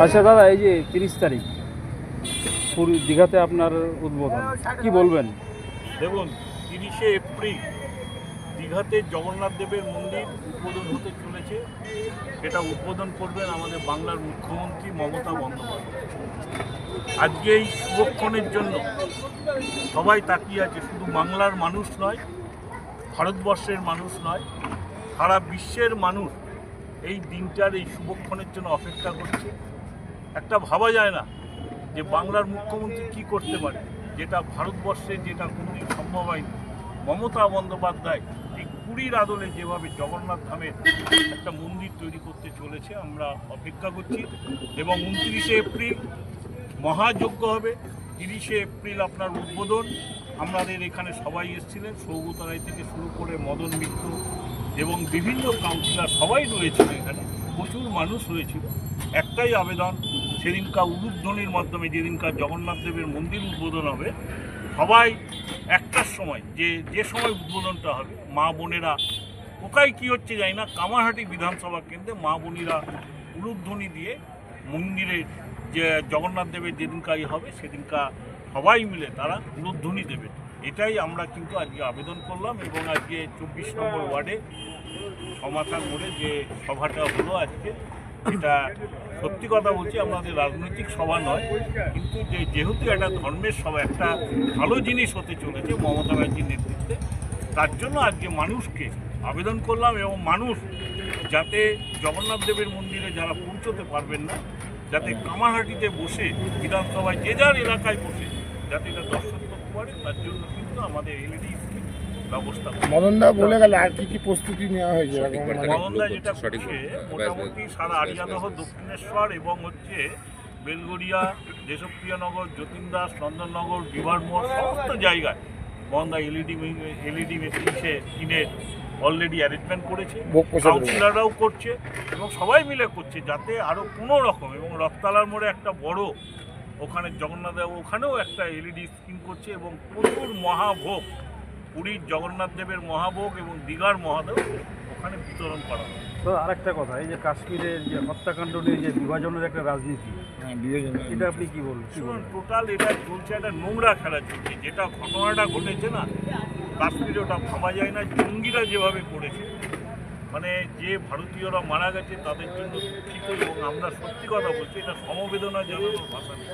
আচ্ছা দাদা, এই যে তিরিশ তারিখ, পুরী দীঘাতে আপনার উদ্বোধন, কি বলবেন? দেখুন, তিরিশে এপ্রিল দীঘাতে জগন্নাথ দেবের মন্দির উদ্বোধন হতে চলেছে। এটা উদ্বোধন করবেন আমাদের বাংলার মুখ্যমন্ত্রী মমতা বন্দ্যোপাধ্যায়। আজকে এই শুভক্ষণের জন্য সবাই তাকিয়ে আছে, শুধু বাংলার মানুষ নয়, ভারতবর্ষের মানুষ নয়, সারা বিশ্বের মানুষ এই দিনটার এই শুভক্ষণের জন্য অপেক্ষা করছে। একটা ভাবা যায় না যে বাংলার মুখ্যমন্ত্রী কি করতে পারে। যেটা ভারতবর্ষে যেটা কোনোদিন সম্ভব হয়নি। মমতা বন্দ্যোপাধ্যায় এই কুড়ির আদলে যেভাবে জগন্নাথ ধামের একটা মন্দির তৈরি করতে চলেছে, আমরা অপেক্ষা করছি। এবং উনত্রিশে এপ্রিল মহাযজ্ঞ হবে। তিরিশে এপ্রিল আপনার উদ্বোধন। আমাদের এখানে সবাই এসেছিলেন। সৌগত রায় থেকে শুরু করে মদন মিত্র এবং বিভিন্ন কাউন্সিলার সবাই রয়েছিল এখানে। প্রচুর মানুষ হয়েছিল একটাই আবেদন সেদিনকার উলুধ্বনির মাধ্যমে যেদিনকার জগন্নাথ দেবের মন্দির উদ্বোধন হবে, সবাই একটার সময়, যে যে সময় উদ্বোধনটা হবে, মা বোনেরা, কোথায় কী হচ্ছে জানি না, কামারহাটি বিধানসভা কেন্দ্রে মা বোনেরা উলুধ্বনি দিয়ে মন্দিরের যে, জগন্নাথ দেবের যেদিনকারই হবে সেদিনকার সবাই মিলে তারা উলুধ্বনি দেবে। এটাই আমরা কিন্তু আজকে আবেদন করলাম এবং আজকে চব্বিশ নম্বর ওয়ার্ডে সমাধান মোড়ে যে সভাটা হলো আজকে এটা সত্যি কথা বলছি আমাদের রাজনৈতিক সভা নয়, কিন্তু যে যেহেতু একটা ধর্মের সভা, একটা ভালো জিনিস হতে চলেছে মমতা ব্যানার্জির নেতৃত্বে, তার জন্য আজকে মানুষকে আবেদন করলাম এবং মানুষ যাতে জগন্নাথ দেবের মন্দিরে যারা পৌঁছতে পারবেন না, যাতে কামারহাটিতে বসে বিধানসভায় যে যার এলাকায় বসে, যাতে এটা দর্শন করতে পারে, তার জন্য কিন্তু আমাদের এলইডি ব্যবস্থা। মদনদা বলে গেল আর কি কি প্রস্তুতি নেওয়া হয়েছে? মানে মদনদা যেটা করছে মোটামুটি সারা ব্যাস, আরিয়াদহ দক্ষিণেশ্বর এবং হচ্ছে বেলগড়িয়া দেশপ্রিয়নগর যতীন্দাস চন্দননগর বিভার মোড় সমস্ত জায়গায় মদনদা এলইডি এলইডি মেশিনে কিনে অলরেডি অ্যারেঞ্জমেন্ট করেছে। কাউন্সিলররাও করছে এবং সবাই মিলে করছে যাতে আরও কোনো রকম এবং রথতলার মোড়ে একটা বড় ওখানে জগন্নাথ ওখানেও একটা এলইডি স্ক্রিন করছে এবং প্রচুর মহাভোগ পুরীর জগন্নাথ দেবের মহাভোগ এবং দীঘার মহাদেব ওখানে বিতরণ করা হবে তো আরেকটা কথা এই যে কাশ্মীরের যে হত্যাকাণ্ড নিয়ে যে বিভাজনের একটা রাজনীতি হ্যাঁ, এটা আপনি কি বলবেন? বলবেন? টোটাল এটা চলছে একটা নোংরা খেলা চলছে। যেটা ঘটনাটা ঘটেছে না কাশ্মীরে ওটা ভাবা যায় না জঙ্গিরা যেভাবে করেছে মানে যে ভারতীয়রা মারা গেছে তাদের জন্য দুঃখিত এবং আমরা সত্যি কথা বলছি এটা সমবেদনা জানানোর ভাষা নেই।